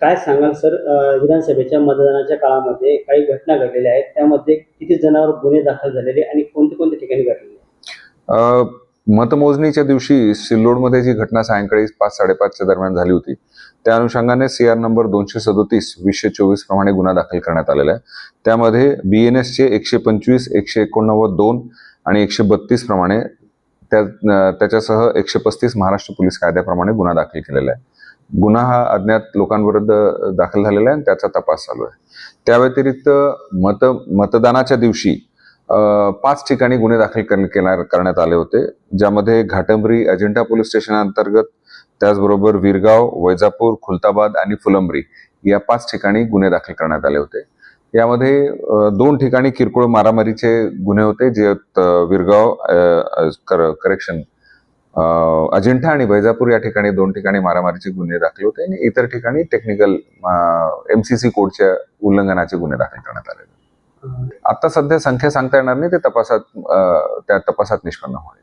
काय सांगाल सर? विधानसभेच्या मतदानाच्या काळामध्ये काही घटना घडलेल्या आहेत. त्यामध्ये किती जणांवर गुन्हे दाखल झालेले आणि कोणत्या कोणत्या ठिकाणी घडलेले मतमोजणीच्या दिवशी सिल्लोडमध्ये जी घटना सायंकाळी पाच साडेपाचच्या दरम्यान झाली होती त्या अनुषंगाने सी आर नंबर दोनशे सदोतीस वीसशे चोवीस प्रमाणे गुन्हा दाखल करण्यात आलेला आहे. त्यामध्ये बी एन एसचे एकशे पंचवीस एकशे एकोणनव्वद दोन आणि एकशे बत्तीस प्रमाणे त्या त्याच्यासह एकशे पस्तीस महाराष्ट्र पोलीस कायद्याप्रमाणे गुन्हा दाखल केलेला आहे. गुन्हा हा अज्ञात लोकांविरुद्ध दाखल झालेला आहे आणि त्याचा तपास चालू आहे. त्या व्यतिरिक्त मत मतदानाच्या दिवशी पाच ठिकाणी गुन्हे दाखल कर- केला- करण्यात आले होते ज्यामध्ये घाटंबरी अजिंठा पोलीस स्टेशन अंतर्गत त्याचबरोबर विरगाव वैजापूर खुलताबाद आणि फुलंबरी या पाच ठिकाणी गुन्हे दाखल करण्यात आले होते. यामध्ये दोन ठिकाणी किरकोळ मारामारीचे गुन्हे होते जे विरगाव करेक्शन अजिंठा आणि वैजापूर या ठिकाणी दोन ठिकाणी मारामारीचे गुन्हे दाखल होते आणि इतर ठिकाणी टेक्निकल एमसीसी कोडच्या उल्लंघनाचे गुन्हे दाखल करण्यात आले आता सध्या संख्या सांगता येणार नाही ते तपासात त्या तपासात निष्पन्न होईल.